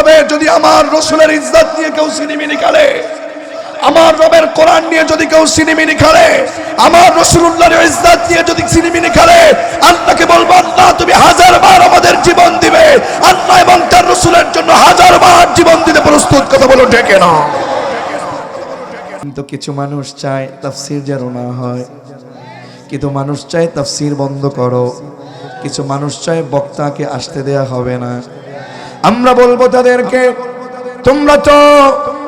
হবে যদি আমার রসুলের ইজ্জত নিয়ে কেউ সিনেমিনি খেলে আমার রবের কোরআন নিয়ে যদি কেউ সিনেমিনি খেলে আমার রসুল্লাহর ইজ্জত নিয়ে যদি সিনেমিনি খেলে আল্লাহকে বলব, আল্লাহ, তুমি হাজার বার আমাদের জীবন দিবে। আল্লাহ এবং তার রসুলের জন্য হাজার বার জীবন দিতে প্রস্তুত। কথা বলো, ডেকে না কিন্তু কিছু মানুষ চায় তাফসির যেন না হয়। কিন্তু মানুষ চায় তাফসির বন্ধ করো। কিছু মানুষ চায় বক্তাকে আসতে দেয়া হবে না। আমরা বলব তাদেরকে, তোমরা তো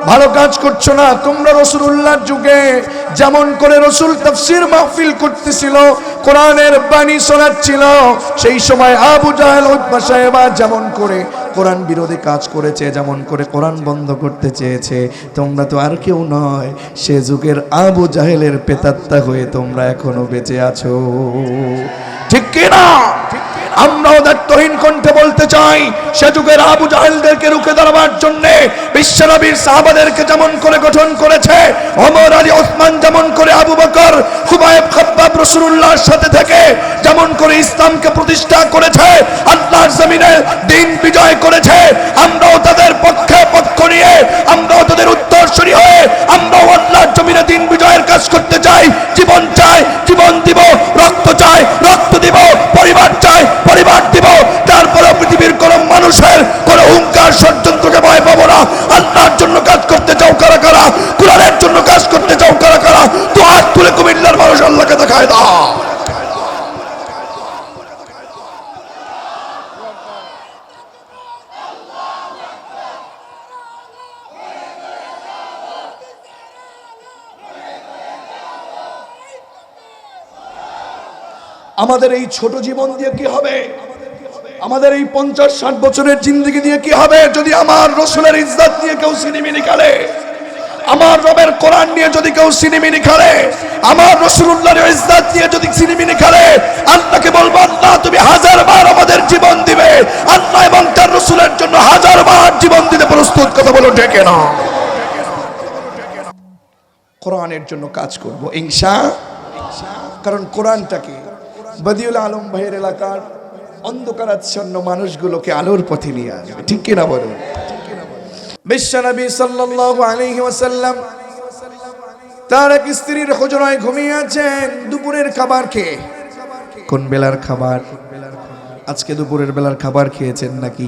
ভালো কাজ করছ না। তোমরা রসুল রসুল্লাহর যুগে যেমন করে রসুল তফসির মাহফিল করতেছিল, কোরআনের বাণী শোনাচ্ছিল, সেই সময় আবু জাহেল সাহেবা যেমন করে কোরআন বিরোধী কাজ করেছে, যেমন করে কোরআন বন্ধ করতে চেয়েছে। তোমরা তো আর কেউ নয়, সে যুগের আবু জাহেলের পেতাত্তা হয়ে তোমরা এখনও বেঁচে আছো। ঠিক কি না আমরাও দায়িত্বহীন কণ্ঠে বলতে চাই, সে যুগের আবু জাহেলদেরকে রুখে দাঁড়াবার জন্য বিশ্বনবীর সাহাবাদেরকে যেমন করে গঠন করেছে, ওমর আলী ওসমান যেমন করে আবু বকর, খুবাইব খাব্বাব রসুল্লাহর সাথে থেকে যেমন করে ইসলামকে প্রতিষ্ঠা করেছে, আল্লাহর জমিনে দিন বিজয় করেছে, আমরাও তাদের পক্ষে পক্ষ নিয়ে আমরাও উত্তরসূরি হয়ে আমরাও আল্লাহর জমিনে দিন বিজয়ের কাজ করতে চাই, জীবন চাই, জীবন দিব, রক্ত চাই, রক্ত দিব, পরিবার চাই, পরিবার দিব। তারপরে পৃথিবীর কোন মানুষের কোন হুঙ্কার ষড়যন্ত্রকে ভয় পাবো না আল্লাহর জন্য কাজ করতে চাও কারা কারা কোরআনের জন্য কাজ করতে চাও কারা কারা তো হাত তুলে কুমিল্লার মানুষ আল্লাহকে দেখায় দাও আমাদের এই ছোট জীবন দিয়ে কি হবে? আমাদের এই পঞ্চাশ, ষাট বছরের জিন্দগি দিয়ে কি হবে? যদি আমার রসুলের ইজ্জত নিয়ে কেউ সিনেমিনি খেলে আমার রবের কোরআন নিয়ে যদি কেউ সিনেমিনি খেলে আমার রসুল্লাহর ইজ্জত নিয়ে যদি সিনেমিনি খেলে আল্লাহকে বলব, আল্লাহ, তুমি হাজার বার আমাদের জীবন দিবে। আল্লাহ এবং তার রসুলের জন্য হাজার বার জীবন দিতে প্রস্তুত। কথা বলো ডেকে না কোরআনের জন্য কাজ করব, ইনশা। কারণ কোরআনটাকে বদিউল আলম ভাইয়ের এলাকার অন্ধকারাচ্ছন্ন মানুষগুলোকে আলোর পথে নিয়ে আসবে। ঠিক কিনা বলুন বিশ্বনবী সাল্লাল্লাহু আলাইহি ওয়াসাল্লাম তার এক স্ত্রীর হুজরায় ঘুমিয়ে আছেন দুপুরের খাবার খেয়ে। কোন বেলার খাবার? আজকে দুপুরের বেলার খাবার খেয়েছেন নাকি?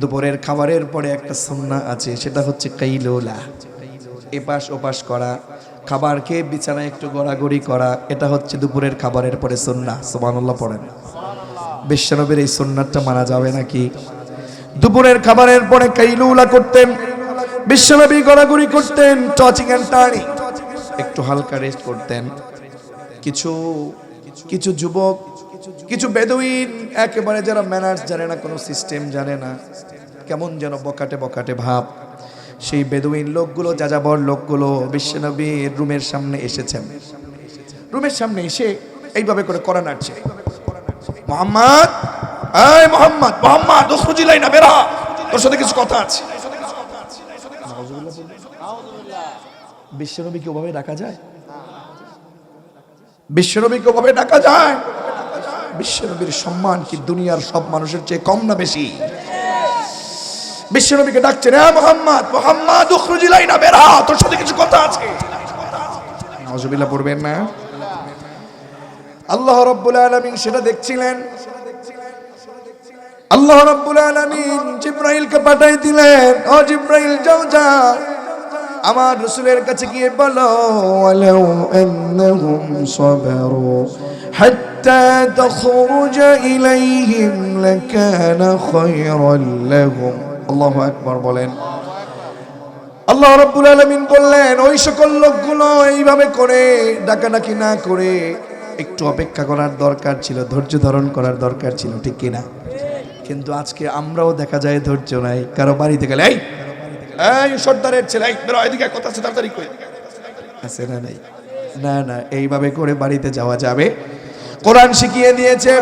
দুপুরের খাবারের পরে একটা সুন্নাহ আছে, সেটা হচ্ছে কাইলোলা এপাশ ওপাশ করা খাবার খেয়ে বিছানায় একটু গড়াগড়ি করা, এটা হচ্ছে দুপুরের খাবারের পরে সন্না সোমানুল্লাহ পড়েন। বিশ্বনবীর এই সন্ন্যাতটা মানা যাবে নাকি? দুপুরের খাবারের পরে কাইলুলা করতেন, বিশ্বনবী গড়াগড়ি করতেন টচিং অ্যান্ড টার্নিং একটু হালকা রেস্ট করতেন। কিছু কিছু যুবক, কিছু বেদুইন, একেবারে যারা ম্যানার্স জানে না, কোনো সিস্টেম জানে না, কেমন যেন বকাটে বকাটে ভাব। সেই বেদুইন লোকগুলো যাযাবর লোকগুলো বিশ্বনবীর রুমের সামনে এসেছেন রুমের সামনে এসে এইভাবে করে করা নাড়ছে। মোহাম্মদ এই মোহাম্মদ মোহাম্মদ দোসরুজিলাই না বেরা তোর সাথে কিছু কথা আছে। বিশ্বনবীকে ওভাবে ডাকা যায়? বিশ্বনবীকে ওভাবে ডাকা যায়। বিশ্বনবীর সম্মান কি দুনিয়ার সব মানুষের চেয়ে কম না বেশি? বিশ্বনবীকে ডাকছেন হ্যাঁ মোহাম্মদ মোহাম্মদ উখরুজিলাই না বেরা তোর সাথে কিছু কথা আছে। নজবিল্লা পড়বেন না। আল্লাহ রব্বুল আলামিন সেটা দেখছিলেন। আল্লাহ রব্বুল আলামিন জিব্রাইলকে পাঠাই দিলেন ও জিব্রাইল যাও যা আমার রসুলের কাছে গিয়ে বলো ওয়ালাউ আন্নাহুম সাবারু হাত্তা তখরুজ ইলাইহিম লাকানা খায়রান লাহুম। আল্লাহু একবার বলেন। আল্লাহ রাব্বুল আলামিন বললেন, ওই সকল লোকগুলো এইভাবে করে, ডাকাডাকি না করে একটু অপেক্ষা করার দরকার ছিল, ধৈর্য ধারণ করার দরকার ছিল, ঠিক কিনা? কিন্তু আজকে আমরাও দেখা যায় ধৈর্য নাই, কারও বাড়িতে গেলে, এই এই সর্দারের ছেলে এদিকে কথা আছে, তাড়াতাড়ি আছে না নাই? না না, এইভাবে করে বাড়িতে যাওয়া যাবে। কোরআন শিখিয়ে দিয়েছে,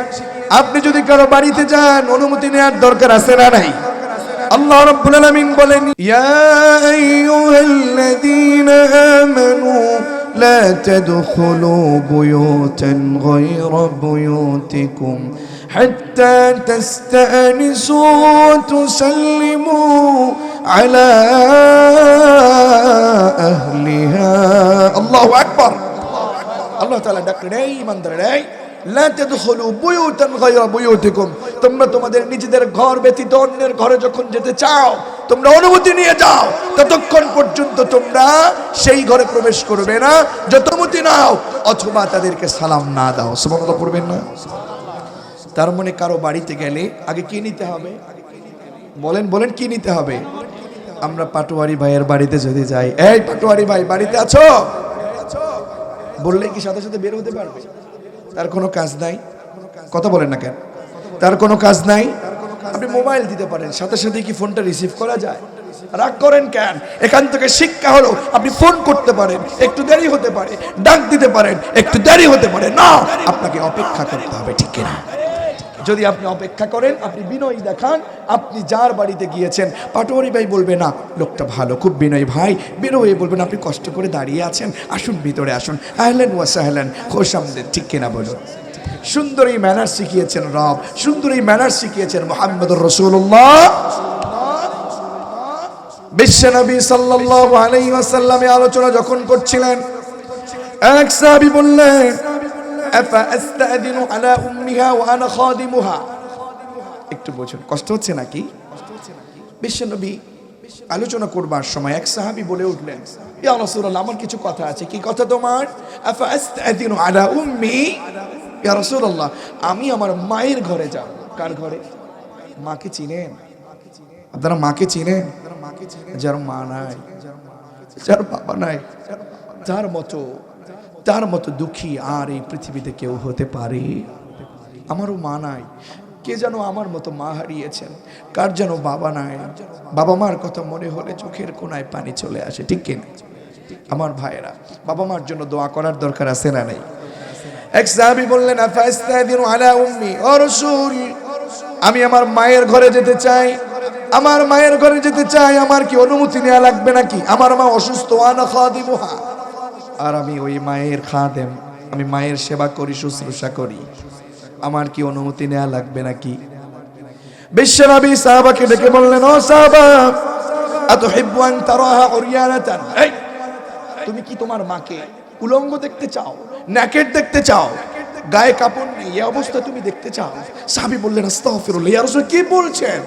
আপনি যদি কারও বাড়িতে যান, অনুমতি নেওয়ার দরকার আছে না নাই? الله رب العالمين بلن يا أيها الذين آمنوا لا تدخلوا بيوتا غير بيوتكم حتى تستأنسوا وتسلموا على أهلها. الله أكبر. الله تعالى دكري من دري তোমরা তোমাদের নিজেদের ঘর ব্যতীত অন্যের ঘরে যখন যেতে চাও, তোমরা অনুমতি নিয়ে যাও। ততক্ষণ পর্যন্ত তোমরা সেই ঘরে প্রবেশ করবে না। যত নাও, অথবা তাদেরকে সালাম না দাও। সুবহানাল্লাহ পড়বেন না? তার মানে কারও বাড়িতে গেলে আগে কি নিতে হবে? বলেন বলেন কি নিতে হবে? আমরা পাটোয়ারি ভাইয়ের বাড়িতে যদি যাই। এই পাটোয়ারি ভাই, বাড়িতে আছো? বললে কি সাথে সাথে বের হতে পারবে? তার কোনো কাজ নাই? কথা বলেন না কেন? তার কোনো কাজ নাই? আপনি মোবাইল দিতে পারেন, সাথে সাথে কি ফোনটা রিসিভ করা যায়? রাগ করেন কেন? এখান থেকে শিক্ষা হলো, আপনি ফোন করতে পারেন, একটু দেরি হতে পারে, ডাক দিতে পারেন, একটু দেরি হতে পারে। না, আপনাকে অপেক্ষা করতে হবে, ঠিক কিনা? যদি আপনি অপেক্ষা করেন, আপনি বিনয় দেখান, আপনি যার বাড়িতে গিয়েছেন, পাটোয়ারি ভাই বলবে, না, লোকটা ভালো, খুব বিনয় ভাই। বের বলবেন, আপনি কষ্ট করে দাঁড়িয়ে আছেন, আসুন, ভিতরে আসুন। আহলেন ওয়াসাহলেন খোশ আমদের, ঠিক কিনা বলুন? সুন্দর এই ম্যানার শিখিয়েছেন রব, সুন্দর এই ম্যানার শিখিয়েছেন মোহাম্মদ রসুল্লাহ বিশ্বনবী সাল্লাল্লাহু আলাইহি ওয়াসাল্লামে আলোচনা যখন করছিলেন, এক সাহাবী বললেন আফা আস্তাদিনু আলা উম্মিহা ওয়া আনা খাদিমুহা একটু বুঝুন, কষ্ট হচ্ছে নাকি? বিশ্বনবী আলোচনা করবার সময় এক সাহাবী বলে উঠলেন, ইয়া রাসূলুল্লাহ, আমার কিছু কথা আছে। কি কথা তোমার? আফা আস্তাদিনু আলা উম্মি? ইয়া রাসূলুল্লাহ, আমি আমার মায়ের ঘরে যাব। কার ঘরে? মাকে চিনেন? আপনারা মাকে চিনেন? যার মা নাই, যার বাবা নাই তার মতো তার মতো দুঃখী আর এই পৃথিবীতে কেউ হতে পারে? আমারও মা নাই। কে যেন আমার মতো মা হারিয়েছেন? কার যেন বাবা নাই? বাবা মার কথা মনে হলে চোখের কোনায় পানি চলে আসে, ঠিক কিনা? আমার ভাইয়েরা, বাবা মার জন্য দোয়া করার দরকার আছে না নেই? এক সাহাবী বললেন আলা উম্মি? আমি আমার মায়ের ঘরে যেতে চাই। আমার মায়ের ঘরে যেতে চাই, আমার কি অনুমতি নেওয়া লাগবে নাকি? আমার মা অসুস্থ আনা খাদিমুহা। আর আমি ওই মায়ের খাদেম। আমি মায়ের সেবা করি, শুশ্রূষা করি। আমার কি অনুমতি নেওয়া লাগবে নাকি? বিশ্বনবী সাহাবাকে ডেকে বললেন, ও সাহাবা, আতুহিব্বু আন তারাহা উরিয়ানাতান? এই, তুমি কি তোমার মাকে উলঙ্গ দেখতে চাও? ন্যাকেট দেখতে চাও? গায়ে কাপড় নেই এই অবস্থা তুমি দেখতে চাও? সাহাবী বললেন, আস্তাগফিরুল্লাহ, ইয়া রাসূল, কি বলছেন?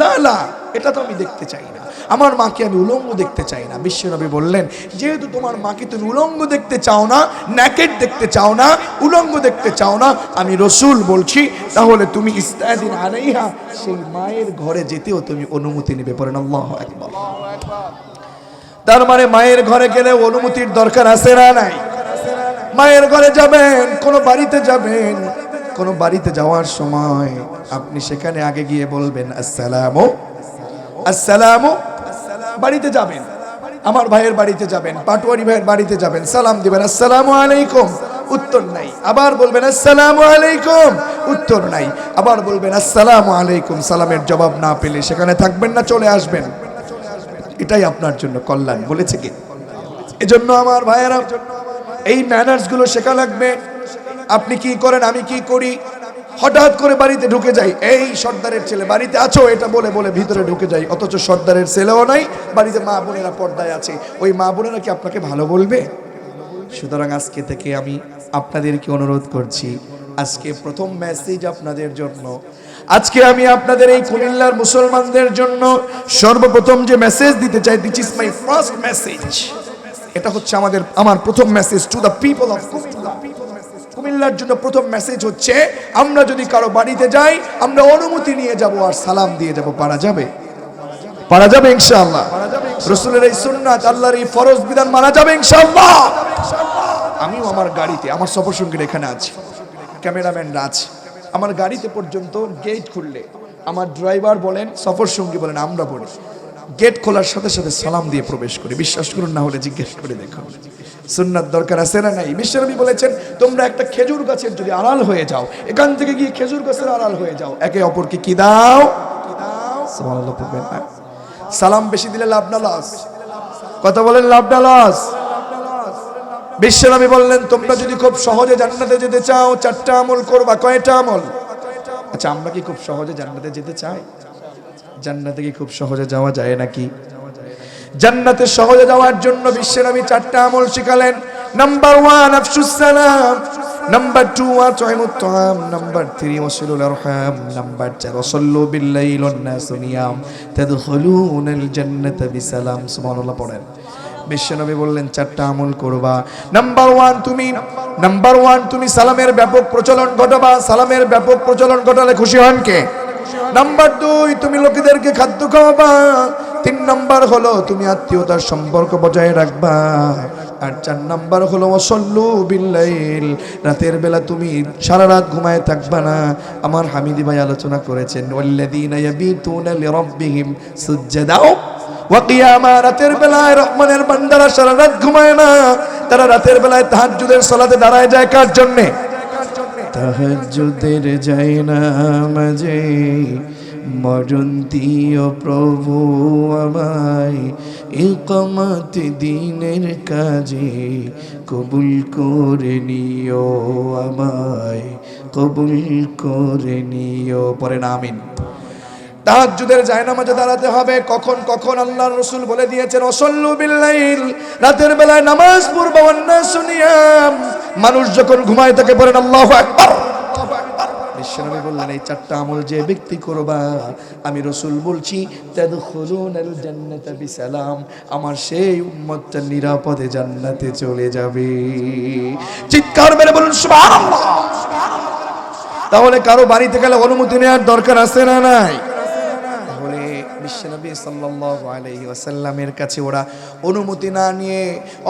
লা লা, এটা তো আমি দেখতে চাই না। আমার মাকে আমি উলঙ্গ দেখতে চাই না। বিশ্বনবী বললেন, যেহেতু তোমার মাকে তুমি উলঙ্গ দেখতে চাও না ন্যাকেট দেখতে চাও না, উলঙ্গ দেখতে চাও না, আমি রসুল বলছি, তাহলে তুমি ইস্তাদিন আলাইহা, সেই মায়ের ঘরে যেতেও তুমি অনুমতি নেবে। পড়েন আল্লাহ একবার তার মানে মায়ের ঘরে গেলে অনুমতির দরকার আছে না নাই? মায়ের ঘরে যাবেন, কোন বাড়িতে যাবেন, কোন বাড়িতে যাওয়ার সময় আপনি সেখানে আগে গিয়ে বলবেন, আসসালামু আসসালামু বাড়িতে যাবেন। আমার ভাইয়ের বাড়িতে যাবেন, পাটোয়ারি ভাইয়ের বাড়িতে যাবেন। সালাম দিবেন, আসসালামু আলাইকুম। উত্তর নাই। আবার বলবেন, আসসালামু আলাইকুম। উত্তর নাই। আবার বলবেন, আসসালামু আলাইকুম। সালামের জবাব না পেলে সেখানে থাকবেন না, চলে আসবেন। এটাই আপনার জন্য কল্যাণ, বলেছে কি? এজন্য আমার ভাইয়েরা, এই ম্যানার্সগুলো শেখা লাগবে। আপনি কি করেন, আমি কি করি? হঠাৎ করে বাড়িতে ঢুকে যাই। এই সর্দারের ছেলে, বাড়িতে আছো? এটা বলে বলে ভিতরে ঢুকে যাই। অথচ সর্দারের ছেলেও নাই, বাড়িতে মা বোনেরা পর্দায় আছে। ওই মা বোনেরা কি আপনাকে ভালো বলবে? সুতরাং আজকে থেকে আমি আপনাদেরকে অনুরোধ করছি, আজকে প্রথম মেসেজ আপনাদের জন্য। আজকে আমি আপনাদের এই কুমিল্লার মুসলমানদের জন্য সর্বপ্রথম যে মেসেজ দিতে চাই this is my first message এটা হচ্ছে আমাদের, আমার প্রথম message to the people of Cumilla. কুমিল্লার জন্য প্রথম মেসেজ হচ্ছে, আমরা যদি কারও বাড়িতে যাই, আমরা অনুমতি নিয়ে যাব আর সালাম দিয়ে যাব। পারা যাবে? পারা যাবে ইনশাআল্লাহ। রসুলের এই সুন্নাত, আল্লাহর এই ফরজ বিধান মানা যাবে ইনশাআল্লাহ। আমিও আমার গাড়িতে, আমার সফর সঙ্গীর এখানে আছি। ক্যামেরাম্যানরা আছে। আমার গাড়িতে পর্যন্ত গেট খুললে, আমার ড্রাইভার বলেন, সফর সঙ্গী বলেন, আমরা বলি। গেট খোলার সাথে সাথে সালাম দিয়ে প্রবেশ করি। বিশ্বাস করুন, না হলে জিজ্ঞেস করে দেখুন সুন্নাত দরকার আছে না নাই? বিশ্বনবী বলেছেন, তোমরা একটা খেজুর গাছের যদি আড়াল হয়ে যাও, এখান থেকে গিয়ে খেজুর গাছের আড়াল হয়ে যাও। একে অপরকে কি দাও? না? সালাম বেশি দিলে লাভ না লস? কথা বলেন, লাভ না লস? বিশ্বনবী বললেন, তোমরা যদি খুব সহজে জান্নাতে যেতে চাও, চারটা আমল করবা, কয়টা আমল? আচ্ছা আমরা কি খুব সহজে জান্নাতে যেতে চাই? জান্নাতে কি খুব সহজে যাওয়া যায় নাকি? জান্নাতে সহজে যাওয়ার জন্য বিশ্বের নবী চারটা আমল শিখালেন। নাম্বার ওয়ান আফসুস সালাম নাম্বার টু আতইমুত তাআম নাম্বার থ্রি ওয়াসিলুল আরহাম। নাম্বার চার, ওয়াসাল্লু বিল্লাইল ওয়ান নাসু নিয়াম। তাদখুলুনাল জান্নাতা বিসালাম। সুবহানাল্লাহ পড়েন। বিশ্বনবী বললেন, চারটা আমল করবা। নাম্বার ওয়ান তুমি নাম্বার ওয়ান তুমি সালামের ব্যাপক প্রচলন ঘটাবা। সালামের ব্যাপক প্রচলন ঘটালে খুশি হন কে? নাম্বার দুই তুমি লোকেদেরকে খাদ্য খাওয়াবা। তিন নাম্বার হলো তুমি আত্মীয়তার সম্পর্ক বজায় রাখবা। আর চার নাম্বার হলো অসল্লু বিল্লাইল, রাতের বেলা তুমি সারা রাত ঘুমায় থাকবা না। আমার হামিদি ভাই আলোচনা করেছেন, ওয়াল্লাযীনা ইয়াবিতুনা লিরাব্বিহিম সুজ্জাদাও ওয়াকিয়ামা রাতের বেলায় রহমানের বান্দারা সারা রাত ঘুমায় না। তারা রাতের বেলায় তাহাজ্জুদের সালাতে দাঁড়ায় যায় কার জন্যে? তাহাজ্জুদের যায় না মাঝে। মরণ প্রভু আমায়। ইকমত দিনের কাজে কবুল করে নিও আমায়। কবুল করে নিও পরে না আমিন। তাহাজ্জুদের জায়নামাজে দাঁড়াতে হবে। কখন কখন আল্লাহর রসুল বলে দিয়েছেন, অসল্লু বিল্লাইল রাতের বেলায় নামাজ পড়বা অন্যায় শুনিয়াম মানুষ যখন ঘুমায়, তাকে বলেন, আল্লাহু আকবার বিশ্বনবী বললেন, এই চারটা আমল যে ব্যক্তি করবা, আমি রসুল বলছি বিসালাম, আমার সেই উম্মতটা নিরাপদে জান্নাতে চলে যাবে। চিৎকার মেরে বলুন, সুবহানাল্লাহ। তাহলে কারও বাড়িতে গেলে অনুমতি নেওয়ার দরকার আছে না নাই? বিশ্বনবী সাল্লাহ আলহি আসাল্লামের কাছে ওরা অনুমতি না নিয়ে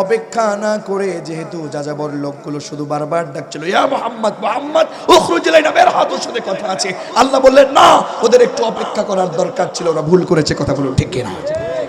অপেক্ষা না করে যেহেতু যাযাবর লোকগুলো শুধু বারবার ডাকছিল, ইয়া মোহাম্মদ মোহাম্মদ, উখরুজ না বের হাত সাথে কথা আছে। আল্লাহ বললেন, না, ওদের একটু অপেক্ষা করার দরকার ছিল। ওরা ভুল করেছে কথাগুলো বলুন ঠিক কিনা?